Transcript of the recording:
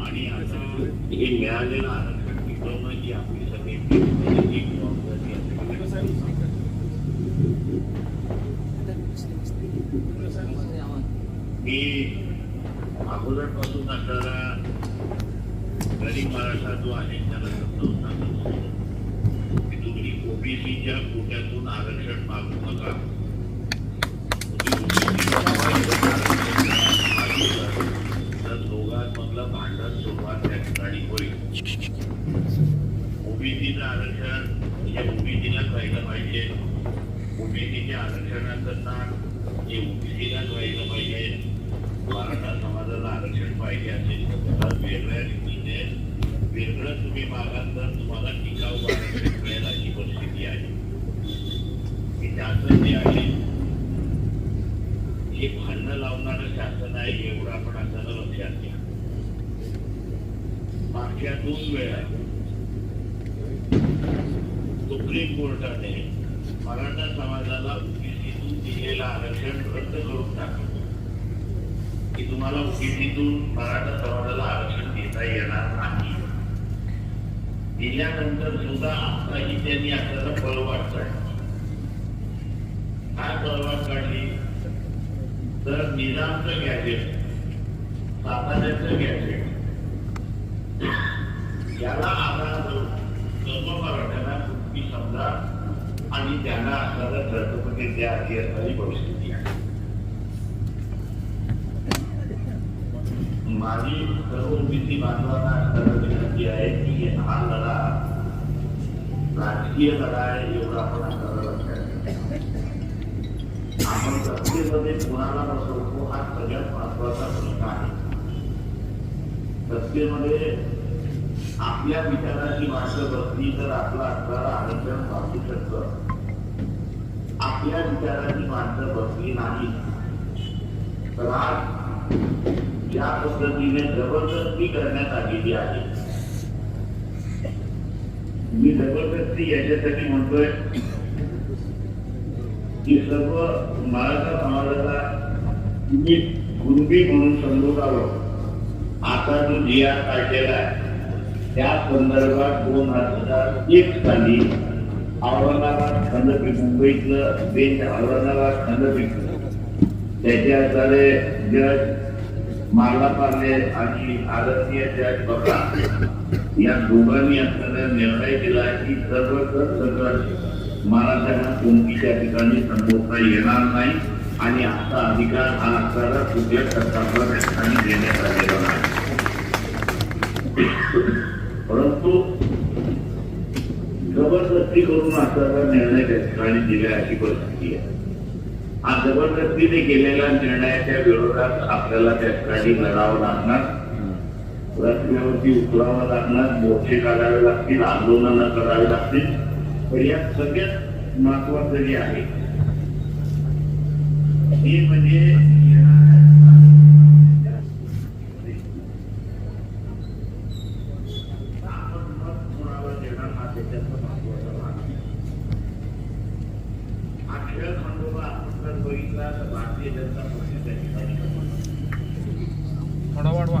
आणि आता हे मिळालेलं आरक्षण टिकवणं ही आपली सगळ्यांची जबाबदारी मी अगोदरपासून असणारा गरीब मराठा जो आहे त्याला समजावून सांगत की तुम्ही ओबीसीच्या कोट्यातून आरक्षण मागू नका. तर दोघांमधलं भांडण सुरुवात त्या ठिकाणी होईल. ओबीसीचं आरक्षण म्हणजे हे ओबीसीलाच व्हायला पाहिजे. ओबीसीच्या आरक्षणाकरता हे ओबीसीलाच व्हायला पाहिजे मराठा समाजाला आरक्षण पाहिजे असेल तर त्याला वेगळ्या रीतीने वेगळं तुम्ही मागाल तर तुम्हाला टिकाऊ आरक्षण मिळेल अशी परिस्थिती आहे. की शासन जे आहे हे भांडणं लावणारं शासन आहे एवढं आपण आता लक्षात घ्या. मागच्या दोन वेळा सुप्रीम कोर्टाने मराठा समाजाला ओबीसीतून दिलेलं आरक्षण रद्द करून टाकलं. की तुम्हाला ओबीसीतून मराठा समाजाला आरक्षण देता येणार नाही. दिल्यानंतर सुद्धा आताही त्यांनी आपल्याला पळवाट काढली. काय पळवाट काढली? तर निजामचं गॅजेट साताऱ्याचं गॅजेट याला आधार धरून सर्व मराठ्यांना तुम्ही समजा आणि त्यांना असणारा छत्रपती द्या अशी असणारी परिस्थिती आहे. माझी सर्व ओबीसी बांधवांना असणारा विनंती आहे की हा लढा राजकीय लढा आहे एवढा आपण असणारा लक्षात हा सगळ्यात महत्त्वाचा प्रश्न आहे आपल्या विचाराची माणसं बसली तर आपला असणारा आरक्षण वाचू शकत आपल्या विचाराची माणसं बसली नाही तर आज या पद्धतीने जबरदस्ती करण्यात आलेली आहे मी जबरदस्ती याच्यासाठी म्हणतोय ही सर्व मराठा समाजाला मी कुणबी म्हणून संबोधावं आता जो जी आर काढलेला आहे त्या संदर्भात दोन हजार एक साली औरंगाबाद खंडपीठ मुंबईतलं बेंच औरंगाबाद खंडपीठ. त्याचे असणारे जज माला पार्ले आणि आदरणीय जज बघा. या दोघांनी आपल्याला निर्णय दिला की सर्व सकट मराठ्यांना कोणतीच्या ठिकाणी संबोधता येणार नाही आणि असा अधिकार हा असणारा कुठल्या सरकारला त्या ठिकाणी देण्यात आलेला नाही. परंतु जबरदस्ती करून असणारा निर्णय त्या ठिकाणी दिला अशी परिस्थिती आहे. हा जबरदस्तीने केलेल्या निर्णयाच्या विरोधात आपल्याला त्या ठिकाणी लढावं लागणार. रस्त्यावरती उतरावं लागणार मोर्चे काढावे लागतील आंदोलनं करावी लागतील. पण यात सगळ्यात महत्वाचं जे आहे म्हणजे हा ठिकाणी थोडा वाढवा.